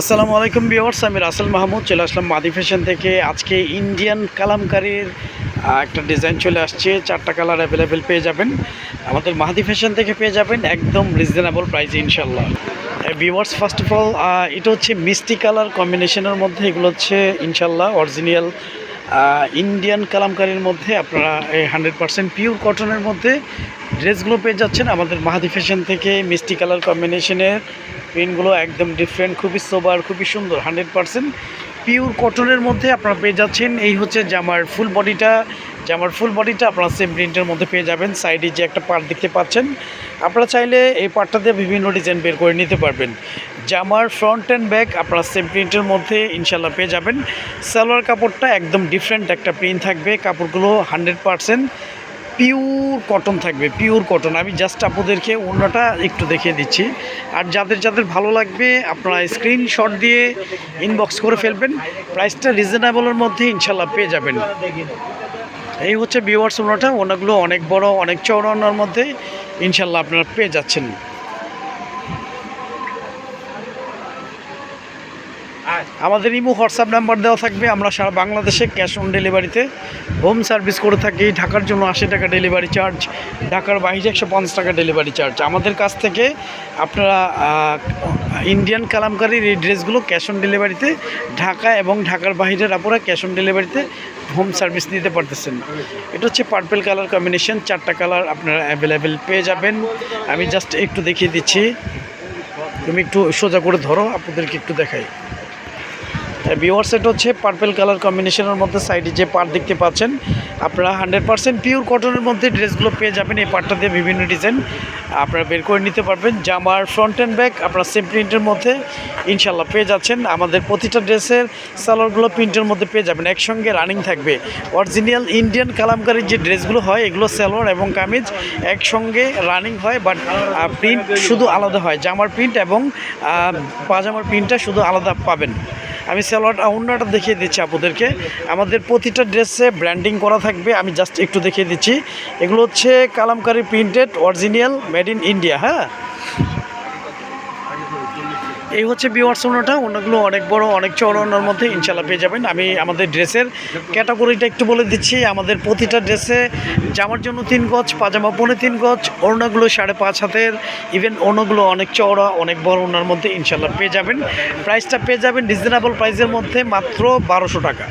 আসসালামু আলাইকুম বিওয়ার্স আমি রাসেল মাহমুদ, চলে আসলাম মাদি ফ্যাশন থেকে। আজকে ইন্ডিয়ান কালামকারীর একটা ডিজাইন চলে আসছে, চারটা কালার অ্যাভেলেবেল পেয়ে যাবেন। আমাদের মাহাদি ফ্যাশন থেকে পেয়ে যাবেন, একদম রিজনেবল প্রাইসে ইনশাল্লাহ ভিওয়ার্স ফার্স্ট অফ অল এটা হচ্ছে মিষ্টি কালার কম্বিনেশনের মধ্যে, এগুলো হচ্ছে ইনশাল্লাহ অরিজিনাল ইন্ডিয়ান কালামকারীর মধ্যে। আপনারা এই হান্ড্রেড পার্সেন্ট পিওর কটনের মধ্যে ড্রেসগুলো পেয়ে যাচ্ছেন। আমাদের মাহাদি ফ্যাশন থেকে মিষ্টি কালার কম্বিনেশনের প্রিন্টগুলো একদম ডিফারেন্ট খুবই সোবার খুবই সুন্দর হান্ড্রেড পার্সেন্ট পিওর কটনের মধ্যে আপনারা পেয়ে যাচ্ছেন। এই হচ্ছে জামার ফুল বডিটা জামার ফুল বডিটা আপনারা সেম প্রিন্টের মধ্যে পেয়ে যাবেন। সাইডে যে একটা পার্ট দেখতে পাচ্ছেন, আপনারা চাইলে এই পার্টটা দিয়ে বিভিন্ন ডিজাইন বের করে নিতে পারবেন। জামার ফ্রন্ট অ্যান্ড ব্যাক আপনারা সেম প্রিন্টের মধ্যে ইনশাল্লাহ পেয়ে যাবেন। সালোয়ার কাপড়টা একদম ডিফারেন্ট একটা প্রিন্ট থাকবে, কাপড়গুলো হান্ড্রেড পার্সেন্ট পিওর কটন থাকবে পিওর কটন আমি জাস্ট আপনাদেরকে অন্যটা একটু দেখিয়ে দিচ্ছি। আর যাদের যাদের ভালো লাগবে, আপনারা স্ক্রিনশট দিয়ে ইনবক্স করে ফেলবেন। প্রাইসটা রিজনেবলের মধ্যে ইনশাল্লাহ পেয়ে যাবেন। এই হচ্ছে বিওয়ার্স ওনাটা ওনাগুলো অনেক বড়, অনেক চওড়ানোর মধ্যে ইনশাল্লাহ আপনারা পেয়ে যাচ্ছেন। আমাদের ইমো হোয়াটসঅ্যাপ নাম্বার দেওয়া থাকবে, আমরা সারা বাংলাদেশে ক্যাশ অন ডেলিভারিতে হোম সার্ভিস করে থাকি। ঢাকার জন্য আশি টাকা ডেলিভারি চার্জ, ঢাকার বাইরে একশো পঞ্চাশ টাকা ডেলিভারি চার্জ। আমাদের কাছ থেকে আপনারা ইন্ডিয়ান কালামকারীর এই ড্রেসগুলো ক্যাশ অন ডেলিভারিতে ঢাকা এবং ঢাকার বাইরের আপনারা ক্যাশ অন ডেলিভারিতে হোম সার্ভিস নিতে পারতেছেন। এটা হচ্ছে পার্পেল কালার কম্বিনেশন, চারটা কালার আপনারা অ্যাভেলেবেল পেয়ে যাবেন। আমি জাস্ট একটু দেখিয়ে দিচ্ছি। তুমি একটু সোজা করে ধরো, আপনাদেরকে একটু দেখাই। ভিওয়ার সেট হচ্ছে পার্পেল কালার কম্বিনেশনের মধ্যে সাইডে যে পার্ট দেখতে পাচ্ছেন, আপনারা হান্ড্রেড পার্সেন্ট পিওর কটনের মধ্যে ড্রেসগুলো পেয়ে যাবেন এই পার্টটা দিয়ে বিভিন্ন ডিজাইন আপনারা বের করে নিতে পারবেন, জামার ফ্রন্ট অ্যান্ড ব্যাক আপনারা সেম প্রিন্টের মধ্যে ইনশাল্লাহ পেয়ে যাচ্ছেন। আমাদের প্রতিটা ড্রেসের সালোয়ারগুলো প্রিন্টের মধ্যে পেয়ে যাবেন, একসঙ্গে রানিং থাকবে। অরিজিনাল ইন্ডিয়ান কালামকারীর যে ড্রেসগুলো হয়, এগুলো সালোয়ার এবং কামিজ একসঙ্গে রানিং হয় বাট প্রিন্ট শুধু আলাদা হয়। জামার প্রিন্ট এবং পাজামার প্রিন্টটা শুধু আলাদা পাবেন। আমি সালোয়ার অন্যটা দেখিয়ে দিচ্ছি আপনাদেরকে আমাদের প্রতিটা ড্রেসে ব্র্যান্ডিং করা থাকবে, আমি জাস্ট একটু দেখিয়ে দিচ্ছি। এগুলো হচ্ছে Kalamkari printed, original, made in India হ্যাঁ? এই হচ্ছে বিওয়ার্স ওনাটা ওনাগুলো অনেক বড়, অনেক চড় ওনার মধ্যে ইনশাল্লাহ পেয়ে যাবেন। আমি আমাদের ড্রেসের ক্যাটাগরিটা একটু বলে দিচ্ছি। আমাদের প্রতিটা ড্রেসে জামার জন্য তিন গজ, পাজামা পনে তিন গজ, ওড়নাগুলো সাড়ে পাঁচ হাতের। ইভেন ওড়নাগুলো অনেক চওড়া, অনেক বড়, ওনার মধ্যে ইনশাল্লাহ পেয়ে যাবেন। প্রাইসটা পেয়ে যাবেন রিজনেবল প্রাইসের মধ্যে মাত্র বারোশো টাকা।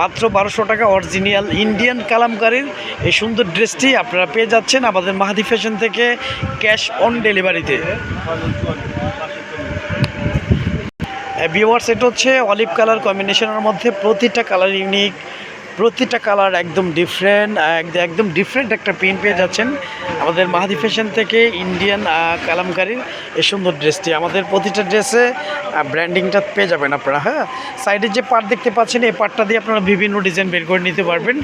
মাত্র বারোশো টাকা অরিজিনাল ইন্ডিয়ান কালামকারীর এই সুন্দর ড্রেসটি আপনারা পেয়ে যাচ্ছেন আমাদের মাহাদি ফ্যাশন থেকে ক্যাশ অন ডেলিভারিতে ভিওয়ার্স এটা হচ্ছে অলিভ কালার কম্বিনেশনের মধ্যে প্রতিটা কালার ইউনিক, প্রতিটা কালার একদম ডিফারেন্ট একদম ডিফারেন্ট একটা প্রিন্ট পেয়ে যাচ্ছেন। আমাদের মাহাদি ফ্যাশন থেকে ইন্ডিয়ান কালামকারীর এই সুন্দর ড্রেসটি আমাদের প্রতিটা ড্রেসে ব্র্যান্ডিংটা পেয়ে যাবেন আপনারা হ্যাঁ? সাইডে যে পার্ট দেখতে পাচ্ছেন, এই পার্টটা দিয়ে আপনারা বিভিন্ন ডিজাইন বের করে নিতে পারবেন।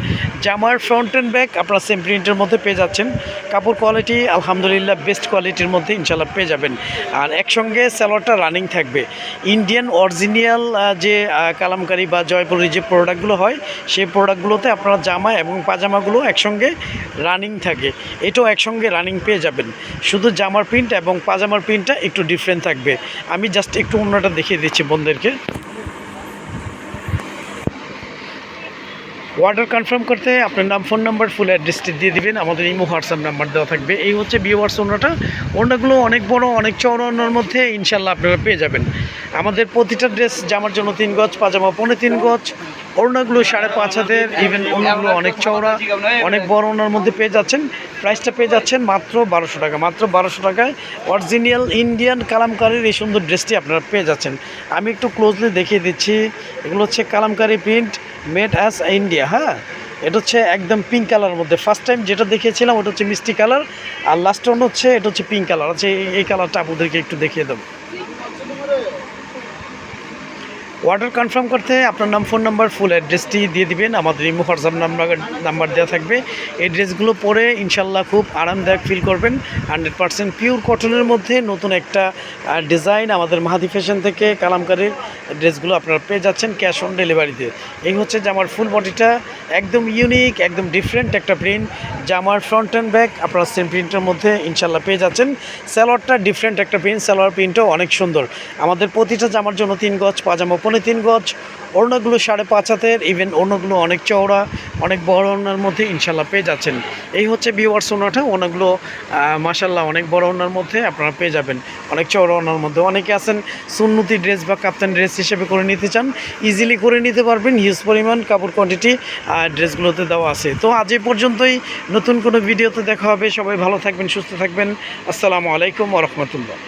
জামার ফ্রন্ট অ্যান্ড ব্যাক আপনারা সেম প্রিন্টের মধ্যে পেয়ে যাচ্ছেন। কাপড় কোয়ালিটি আলহামদুলিল্লাহ বেস্ট কোয়ালিটির মধ্যে ইনশাল্লাহ পেয়ে যাবেন। আর একসঙ্গে স্যালোয়ারটা রানিং থাকবে। ইন্ডিয়ান অরিজিনাল যে কালামকারি বা জয়পুরের যে প্রোডাক্টগুলো হয়, সেই প্রোডাক্টগুলোতে আপনারা জামা এবং পাজামাগুলো একসঙ্গে রানিং থাকে। এটাও একসঙ্গে রানিং পেয়ে যাবেন। শুধু জামার প্রিন্ট এবং পাজামার প্রিন্টটা একটু ডিফারেন্ট থাকবে। আমি জাস্ট একটু অন্যটা দেখিয়ে দিচ্ছি বন্ধুদেরকে। অর্ডার কনফার্ম করতে আপনার নাম ফোন নাম্বার ফুল অ্যাড্রেসটি দিয়ে দিবেন। আমাদের ইমো হোয়াটসঅ্যাপ নাম্বার দেওয়া থাকবে। এই হচ্ছে বিওয়ার্স ওনাটা ওনাগুলো অনেক বড়, অনেক চওড়া ওনার মধ্যে ইনশাল্লাহ আপনারা পেয়ে যাবেন। আমাদের প্রতিটা ড্রেস জামার জন্য তিন গজ, পাজামা পৌনে তিন গজ। ওড়নাগুলো সাড়ে পাঁচ হাতের ইভেন ওড়নাগুলো অনেক চওড়া, অনেক বড় ওনার মধ্যে পেয়ে যাচ্ছেন। প্রাইসটা পেয়ে যাচ্ছেন মাত্র বারোশো টাকা। মাত্র বারোশো টাকায় অরিজিনাল ইন্ডিয়ান কালামকারির এই সুন্দর ড্রেসটি আপনারা পেয়ে যাচ্ছেন। আমি একটু ক্লোজলি দেখিয়ে দিচ্ছি। এগুলো হচ্ছে Kalamkari print made as India হ্যাঁ? এটা হচ্ছে একদম পিঙ্ক কালার মধ্যে। ফার্স্ট টাইম যেটা দেখিয়েছিলাম, ওটা হচ্ছে মিষ্টি কালার আর লাস্ট ওয়ান হচ্ছে, এটা হচ্ছে পিঙ্ক কালার আছে এই কালারটা আপনাদেরকে একটু দেখিয়ে দেবো। অর্ডার কনফার্ম করতে আপনার নাম, ফোন নাম্বার, ফুল অ্যাড্রেসটি দিয়ে দিবেন। আমাদের ইমো হোয়াটসঅ্যাপ নাম্বার নাম্বার দেওয়া থাকবে। এই ড্রেসগুলো পরে ইনশাল্লাহ খুব আরামদায়ক ফিল করবেন। হান্ড্রেড পার্সেন্ট পিওর কটনের মধ্যে নতুন একটা ডিজাইন আমাদের মাহাদি ফ্যাশন থেকে কালামকারীর ড্রেসগুলো আপনারা পেয়ে যাচ্ছেন ক্যাশ অন ডেলিভারিতে এই হচ্ছে জামার ফুল বডিটা একদম ইউনিক একদম ডিফারেন্ট একটা প্রিন্ট জামার ফ্রন্ট অ্যান্ড ব্যাক আপনারা সেম প্রিন্টের মধ্যে ইনশাল্লাহ পেয়ে যাচ্ছেন। সালোয়ারটা ডিফারেন্ট একটা প্রিন্ট সালোয়ার প্রিন্টও অনেক সুন্দর। আমাদের প্রতিটা জামার জন্য তিন গজ পাজামা পনে তিন গজ, ওড়নাগুলো সাড়ে পাঁচ হাতের ইভেন ওড়নাগুলো অনেক চওড়া, অনেক বড় ওড়নার মধ্যে ইনশাল্লাহ পেয়ে যাচ্ছেন। এই হচ্ছে বিওয়ার্স ওড়নাটা ওনাগুলো মাসাল্লাহ অনেক বড় ওড়নার মধ্যে আপনারা পেয়ে যাবেন। অনেক চওড়া ওড়নার মধ্যে। অনেকে আছেন সুন্নতি ড্রেস বা কাপ্তান ড্রেস হিসেবে করে নিতে চান ইজিলি করে নিতে পারবেন হিউজ পরিমাণ, কাপড় কোয়ান্টিটি ড্রেসগুলোতে দেওয়া আছে। তো আজ এই পর্যন্তই। নতুন কোনো ভিডিওতে দেখা হবে। সবাই ভালো থাকবেন, সুস্থ থাকবেন। আসসালামু আলাইকুম ওরহমতুল্লাহ